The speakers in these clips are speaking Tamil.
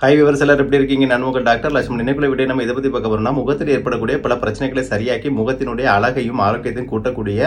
ஹை விவர் சிலர் எப்படி இருக்கீங்க? நான் உங்கள் டாக்டர் லட்சுமி நினைக்குள்ள விட நம்ம இதை பற்றி பார்க்க போறோம்னா முகத்தில் ஏற்படக்கூடிய பல பிரச்சனைகளை சரியாக்கி முகத்தினுடைய அழகையும் ஆரோக்கியத்தையும் கூட்டக்கூடிய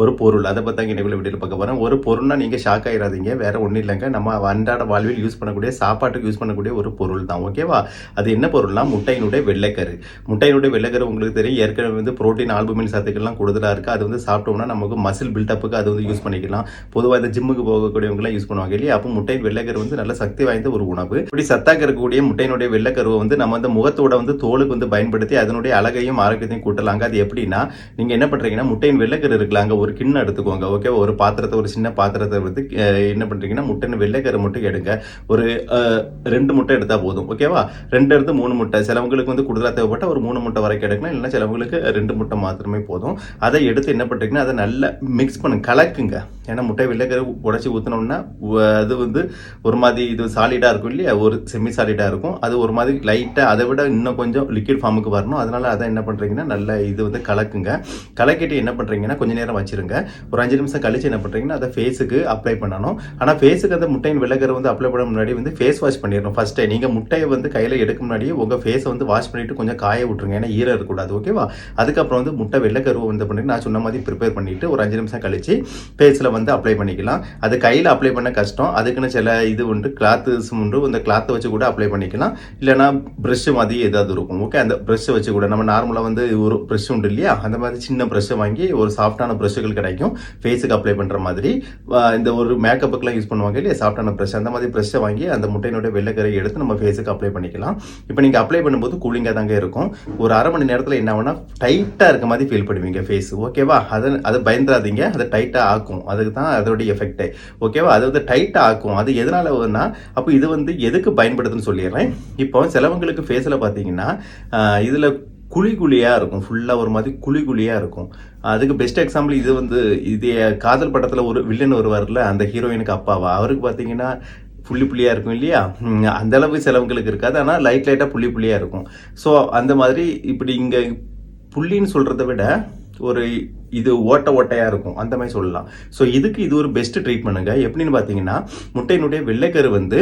ஒரு பொருள். அதை பத்தி நினைக்குள்ள வீடியோ பார்க்க போறோம். ஒரு பொருள்னா நீங்கள் ஷாக் ஆயிடாதீங்க வேற ஒன்றும் இல்லைங்க. நம்ம அன்றாட வாழ்வில் யூஸ் பண்ணக்கூடிய சாப்பாட்டுக்கு யூஸ் பண்ணக்கூடிய ஒரு பொருள் தான். ஓகேவா அது என்ன பொருள்னா முட்டையினுடைய வெள்ளைக்கரு. முட்டையினுடைய வெள்ளைக்கரு உங்களுக்கு தெரியும். ஏற்கனவே வந்து புரோட்டீன் ஆல்புமின் சத்துக்கள்லாம் கூடுதலாக இருக்குது அது வந்து சாப்பிட்டோம்னா நமக்கு மசில் பில்டப்புக்கு அது வந்து யூஸ் பண்ணிக்கலாம். பொதுவாக இந்த ஜிம்முக்கு போகக்கூடியவங்களாம் யூஸ் பண்ணுவாங்க இல்லையா? அப்போ முட்டையின் வெள்ளைக்கரு வந்து நல்ல சக்தி வாய்ந்த ஒரு உணவு. இப்படி சத்தாக இருக்கக்கூடிய முட்டையினுடைய வெள்ளைக்கருவை வந்து நம்ம வந்து முகத்தோட வந்து தோலுக்கு வந்து பயன்படுத்தி அதனுடைய அழகையும் ஆரோக்கியத்தையும் கூட்டலாங்க. அது எப்படின்னா நீங்கள் என்ன பண்ணுறீங்கன்னா முட்டையின் வெள்ளைக்கரு இருக்கலாங்க ஒரு கிண்ணம் எடுத்துக்கோங்க. ஓகே ஒரு பாத்திரத்தை ஒரு சின்ன பாத்திரத்தை வந்து என்ன பண்ணுறீங்கன்னா முட்டையின் வெள்ளைக்கரு மட்டும் எடுங்க. ஒரு ரெண்டு முட்டை எடுத்தால் போதும். ஓகேவா ரெண்டு எடுத்து மூணு முட்டை. சிலவங்களுக்கு வந்து கூடுதலாக தேவைப்பட்ட ஒரு மூணு முட்டை வரைக்கும் எடுக்கலாம். இல்லைன்னா சிலவங்களுக்கு ரெண்டு முட்டை மாத்திரமே போதும். அதை எடுத்து என்ன பண்ணுறீங்கன்னா அதை நல்லா மிக்ஸ் பண்ணுங்க கலக்குங்க. ஏன்னா முட்டை வெள்ளைக்கரு உடச்சி ஊற்றினோம்னா அது வந்து ஒரு மாதிரி இது சாலிடாக இருக்கும் இல்லையா? ஒரு செமி சாலிடாக இருக்கும். அது ஒரு மாதிரி லைட்டாக அதை விட இன்னும் கொஞ்சம் லிக்விட் ஃபார்முக்கு வரணும். அதனால் அதை என்ன பண்ணுறீங்கன்னா நல்ல இது வந்து கலக்குங்க. கலக்கிட்டு என்ன பண்ணுறீங்கன்னா கொஞ்சம் நேரம் வச்சுருங்க. ஒரு அஞ்சு நிமிஷம் கழிச்சு என்ன பண்ணுறீங்கன்னா அதை ஃபேஸுக்கு அப்ளை பண்ணணும். ஆனால் ஃபேஸுக்கு அந்த முட்டையின் விலகரை வந்து அப்ளை பண்ண முன்னாடி வந்து ஃபேஸ் வாஷ் பண்ணிடணும் ஃபஸ்ட்டே நீங்கள் முட்டையை வந்து கையில் எடுக்க முன்னாடியே உங்கள் ஃபேஸை வந்து வாஷ் பண்ணிவிட்டு கொஞ்சம் காய விட்ருங்க ஏன்னா ஈரம் இருக்கக்கூடாது. ஓகேவா அதுக்கப்புறம் வந்து முட்டை வெள்ளைக்கருவை வந்து பண்ணி நான் சொன்ன மாதிரி ப்ரிப்பேர் பண்ணிவிட்டு ஒரு அஞ்சு நிமிஷம் கழிச்சு ஃபேஸில் வந்து அப்ளை பண்ணிக்கலாம். அது கையில் அப்ளை பண்ண கஷ்டம். அதுக்குன்னு சில இது உண்டு கிளாத்ஸ் உண்டு. அந்த கிளாத்தை வச்சு கூட அப்ளை பண்ணிக்கலாம். இல்லைனா ப்ரஷ் மாதிரி ஏதாவது இருக்கும். ஓகே அந்த ப்ரஷ்ஷை வச்சு கூட நம்ம நார்மலாக வந்து ஒரு ப்ரஷ் உண்டு இல்லையா? அந்த மாதிரி சின்ன ப்ரஷ்ஷை வாங்கி ஒரு சாஃப்டான ப்ரஷ்ஷுகள் கிடைக்கும். ஃபேஸுக்கு அப்ளை பண்ணுற மாதிரி. இந்த ஒரு மேக்கப்புக்கெலாம் யூஸ் பண்ணுவாங்க இல்லையா? சாஃப்டான ப்ரஷ் அந்த மாதிரி ப்ரஷ்ஷை வாங்கி அந்த முட்டையினுடைய வெள்ளைக்கரையை எடுத்து நம்ம ஃபேஸுக்கு அப்ளை பண்ணிக்கலாம். இப்போ நீங்கள் அப்ளை பண்ணும்போது கூலிங்காக தாங்க இருக்கும். ஒரு அரை மணி நேரத்தில் என்ன ஆகுனா டைட்டாக இருக்க மாதிரி ஃபீல் பண்ணுவீங்க ஃபேஸ் ஓகேவா அதை அதை பயந்துடாதீங்க. அதை டைட்டாக ஆக்கும். அதுக்கு தான் அதோடைய எஃபெக்டே ஓகேவா அது வந்து டைட்டாக ஆக்கும். அது எதனால் வரும்னா அப்போ இது வந்து எதுக்கு பயன்படுதுன்னு சொல்லிடுறேன். இப்போ சிலவங்களுக்கு ஃபேஸில் பார்த்தீங்கன்னா இதில் குழி குழியாக இருக்கும். ஃபுல்லாக ஒரு மாதிரி குழி குழியாக இருக்கும். அதுக்கு பெஸ்ட் எக்ஸாம்பிள் இது வந்து இது காதல் படத்தில் ஒரு வில்லன் வருவார்ல அந்த ஹீரோயினுக்கு அப்பாவா? அவருக்கு பார்த்தீங்கன்னா புள்ளி புள்ளியாக இருக்கும் இல்லையா? அந்த அளவு சிலவங்களுக்கு இருக்காது. ஆனால் லைட் லைட்டாக புள்ளி புள்ளியாக இருக்கும். ஸோ அந்த மாதிரி இப்படி இங்கே புள்ளின்னு சொல்கிறத விட ஒரு இது ஓட்ட ஓட்டையாக இருக்கும். அந்த மாதிரி சொல்லலாம். ஸோ இதுக்கு இது ஒரு பெஸ்ட் ட்ரீட்மெண்ட்டுங்க எப்படின்னு பார்த்தீங்கன்னா முட்டையினுடைய வெள்ளைக்கரு வந்து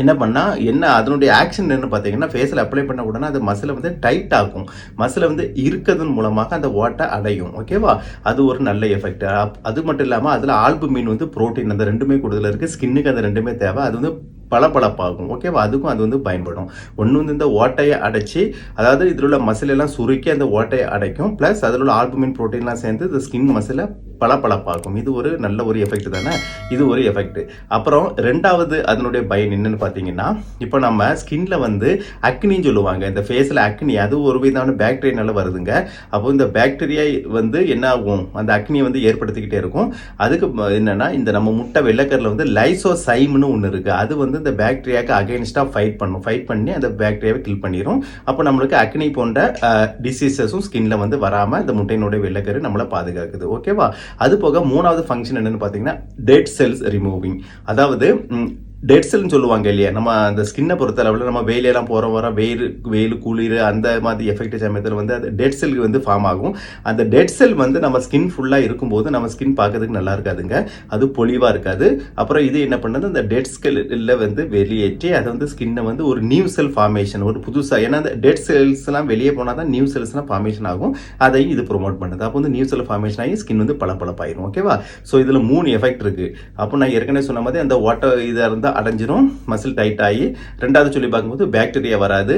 என்ன பண்ணால் என்ன அதனுடைய ஆக்ஷன் என்ன பார்த்தீங்கன்னா ஃபேஸில் அப்ளை பண்ண உடனே அது மசிலை வந்து டைட் ஆகும் மசிலை வந்து இருக்கிறதன் மூலமாக அந்த ஓட்டை அடையும். ஓகேவா அது ஒரு நல்ல எஃபெக்ட் அது மட்டும் இல்லாமல் அதில் ஆல்பு மீன் வந்து புரோட்டீன் அந்த ரெண்டுமே கூடுதல் இருக்குது ஸ்கின்னுக்கு அந்த ரெண்டுமே தேவை. அது வந்து பளபளப்பாகும். ஓகேவா அதுக்கும் அது வந்து பயன்படும். ஒன்று வந்து இந்த ஓட்டையை அடைச்சி அதாவது இதில் உள்ள மசில் எல்லாம் சுருக்கி அந்த ஓட்டையை அடைக்கும். ப்ளஸ் அதில் உள்ள ஆல்புமின் ப்ரோட்டீன்லாம் சேர்ந்து இந்த ஸ்கின் மசிலை பளபளப்பாகும். இது ஒரு நல்ல ஒரு எஃபெக்ட் தானே? இது ஒரு எஃபெக்ட் அப்புறம் ரெண்டாவது அதனுடைய பயன் என்னன்னு பார்த்தீங்கன்னா இப்போ நம்ம ஸ்கின்ல வந்து அக்னின்னு சொல்லுவாங்க. இந்த ஃபேஸில் அக்னி அது ஒரு விதமான பேக்டீரியானால வருதுங்க. அப்போ இந்த பாக்டீரியா வந்து என்ன ஆகும்? அந்த அக்னியை வந்து ஏற்படுத்திக்கிட்டே இருக்கும். அதுக்கு என்னன்னா இந்த நம்ம முட்டை வெள்ளக்கரில் வந்து லைசோசைம்னு ஒன்று இருக்கு. அது வந்து இந்த பாக்டீரியாவுக்கு அகைன்ஸ்டாக ஃபைட் பண்ணும். ஃபைட் பண்ணி அந்த பாக்டீரியாவை கில் பண்ணிடும் அப்போ நம்மளுக்கு அக்னி போன்ற டிசீசஸும் ஸ்கின்ல வந்து வராமல் இந்த முட்டையினுடைய வெள்ளைக்கரு நம்மளை பாதுகாக்குது. ஓகேவா அது போக மூணாவது ஃபங்க்ஷன் என்னன்னு பார்த்தீங்கன்னா டெட் செல்ஸ் ரிமூவிங் அதாவது டெட் செல்னு சொல்லுவாங்க இல்லையா? நம்ம அந்த ஸ்கின்னை பொறுத்த அளவில் நம்ம வெயிலெல்லாம் போகிற வர வெயில் வெயில் குளிர் அந்த மாதிரி எஃபெக்ட் சமயத்தில் வந்து அது டெட் செல் வந்து ஃபார்ம் ஆகும். அந்த டெட் செல் வந்து நம்ம ஸ்கின் ஃபுல்லாக இருக்கும்போது நம்ம ஸ்கின் பார்க்கறதுக்கு நல்லா இருக்காதுங்க. அது பொலிவாக இருக்காது. அப்புறம் இது என்ன பண்ணுது? அந்த டெட் ஸ்கெல்ல வந்து வெளியேற்றி அதை வந்து ஸ்கின்னை வந்து ஒரு நியூ செல் ஃபார்மேஷன் ஒரு புதுசாக ஏன்னா அந்த டெட் செல்ஸ்லாம் வெளியே போனால் தான் நியூ செல்ஸ்லாம் ஃபார்மேஷன் ஆகும். அதையும் இது ப்ரொமோட் பண்ணுது. அப்போ வந்து நியூ செல் ஃபார்மேஷன் ஆகி ஸ்கின் வந்து பளபளப்பாயிரும். ஓகேவா ஸோ இதில் மூணு எஃபெக்ட் இருக்குது அப்போ நான் ஏற்கனவே சொன்ன மாதிரி அந்த வாட்டர் இதாக இருந்தால் அடைஞ்சிரும். மசில் டைட் ஆகி ரெண்டாவது சொல்லி பார்க்கும்போது பாக்டீரியா வராது.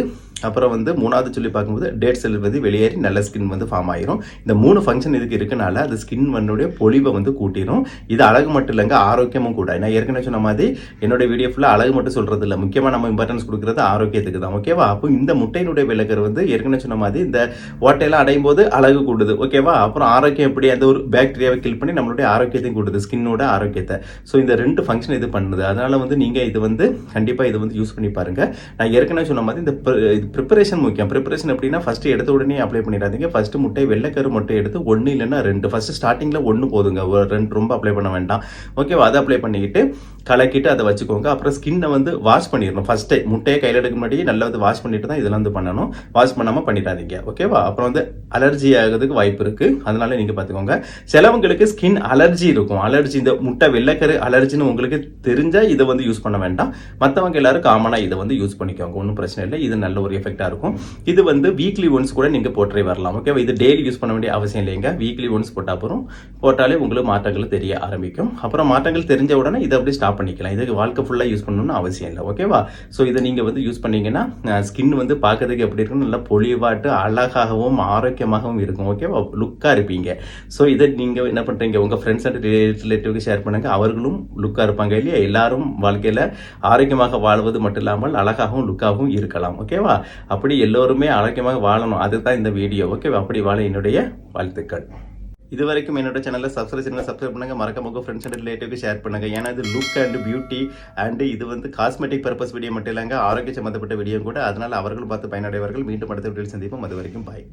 அப்புறம் வந்து மூணாவது சொல்லி பார்க்கும்போது டேட் செல் வந்து வெளியேறி நல்ல ஸ்கின் வந்து ஃபார்ம் ஆயிரும். இந்த மூணு ஃபங்க்ஷன் இதுக்கு இருக்கனால அது ஸ்கின் வன்னுடைய பொலிவை வந்து கூட்டிடும் இது அழகு மட்டும் இல்லைங்க ஆரோக்கியமும் கூட. நான் ஏற்கனவே சொன்ன மாதிரி என்னோட வீடியோ ஃபுல்லாக அழகு மட்டும் சொல்கிறது இல்லை முக்கியமாக நம்ம இம்பார்ட்டன்ஸ் கொடுக்குறது ஆரோக்கியத்துக்கு தான் ஓகேவா அப்போ இந்த முட்டையினுடைய விலகர் வந்து ஏற்கனவே சொன்ன மாதிரி இந்த ஓட்டையெல்லாம் அடையும் போது அழகு கூடுது ஓகேவா அப்புறம் ஆரோக்கியம் எப்படி? அந்த ஒரு பாக்டீரியாவை கில் பண்ணி நம்மளுடைய ஆரோக்கியத்தையும் கூடுது ஸ்கின்னோட ஆரோக்கியத்தை. ஸோ இந்த ரெண்டு ஃபங்க்ஷன் இது பண்ணுது. அதனால் வந்து நீங்கள் இது வந்து கண்டிப்பாக இது வந்து யூஸ் பண்ணி பாருங்கள் நான் ஏற்கனவே சொன்ன மாதிரி இந்த ப்ரிப்பரேஷன் முக்கியம். ப்ரிப்பரேஷன் எப்படின்னா ஃபஸ்ட்டு எடுத்த உடனே அப்ளை பண்ணிடாதீங்க. ஃபஸ்ட்டு முட்டை வெள்ளைக்கரு முட்டை எடுத்து ஒன்று இல்லைன்னா ரெண்டு. ஃபர்ஸ்ட் ஸ்டார்டிங்கில் ஒன்று போதுங்க. ஒரு ரெண்டு ரொம்ப அப்ளை பண்ண வேண்டாம். ஓகேவா அதை அப்ளை பண்ணிக்கிட்டு கலக்கிட்டு அதை வச்சுக்கோங்க. அப்புறம் ஸ்கின்னை வந்து வாஷ் பண்ணிடணும். ஃபஸ்ட்டே முட்டையை கையில் எடுக்க முன்னாடி நல்லா வந்து வாஷ் பண்ணிட்டு தான் இதெல்லாம் வந்து பண்ணணும். வாஷ் பண்ணாமல் பண்ணிடாதீங்க. ஓகேவா அப்புறம் வந்து அலர்ஜி ஆகிறதுக்கு வாய்ப்பு இருக்குது அதனால நீங்கள் பார்த்துக்கோங்க. சிலவங்களுக்கு ஸ்கின் அலர்ஜி இருக்கும். அலர்ஜி இந்த முட்டை வெள்ளைக்கரு அலர்ஜின்னு உங்களுக்கு தெரிஞ்சால் இதை வந்து யூஸ் பண்ண வேண்டாம். மற்றவங்க எல்லாரும் காமனாக இதை வந்து யூஸ் பண்ணிக்கோங்க. ஒன்றும் பிரச்சனை இல்லை. இது நல்ல ஒரு எஃபெக்டாக இருக்கும். இது வந்து வீக்லி ஒன்ஸ் கூட நீங்கள் போட்டே வரலாம். ஓகேவா இது டெய்லி யூஸ் பண்ண வேண்டிய அவசியம் இல்லைங்க. வீக்லி ஒன்ஸ் போட்டால் அப்புறம் போட்டாலே உங்களுக்கு மாற்றங்கள் தெரிய ஆரம்பிக்கும். அப்புறம் மாற்றங்கள் தெரிஞ்ச உடனே இதை அப்படியே ஸ்டாப் பண்ணிக்கலாம். இதுக்கு வாழ்க்கை ஃபுல்லாக யூஸ் பண்ணணும்னு அவசியம் இல்லை. ஓகேவா ஸோ இதை நீங்கள் வந்து யூஸ் பண்ணீங்கன்னா ஸ்கின் வந்து பார்க்கறதுக்கு எப்படி இருக்கும் நல்லா பொலிவாட்டு அழகாகவும் ஆரோக்கியமாகவும் இருக்கும். ஓகேவா லுக்காக இருப்பீங்க. ஸோ இதை நீங்கள் என்ன பண்ணுறீங்க உங்கள் ஃப்ரெண்ட்ஸ் அண்ட் ரிலேட்டிவ்க்கு ஷேர் பண்ணுங்க. அவர்களும் லுக்காக இருப்பாங்க இல்லையா? எல்லாரும் வாழ்க்கையில் ஆரோக்கியமாக வாழ்வது மட்டும் இல்லாமல் அழகாகவும் லுக்காகவும் இருக்கலாம். ஓகேவா அப்படி எல்லோருமே ஆரோக்கியமாக வாழணும். அதுதான் இந்த வீடியோ ஓகேவா அப்படி வாழ என்னுடைய வாழ்த்துக்கள். இது வரைக்கும் என்னோட சேனலை சப்ஸ்கிரைப் சேனலை சப்ஸ்கிரைப் பண்ணுங்கள் மறக்காம உங்கள் ஃப்ரெண்ட்ஸ் அண்ட் ரிலேட்டிவ்க்கு ஷேர் பண்ணுங்கள் ஏன்னா இது லுக் அண்ட் பியூட்டி அண்ட் இது வந்து காஸ்மெட்டிக் பர்பஸ் வீடியோ மட்டும் இல்லைங்க. ஆரோக்கிய சம்மந்தப்பட்ட வீடியோ கூட. அதனால் அவர்கள் பார்த்து பயனடைவார்கள். மீண்டும் அடுத்த வீடியோவில் சந்திப்போம். அது வரைக்கும் பாய்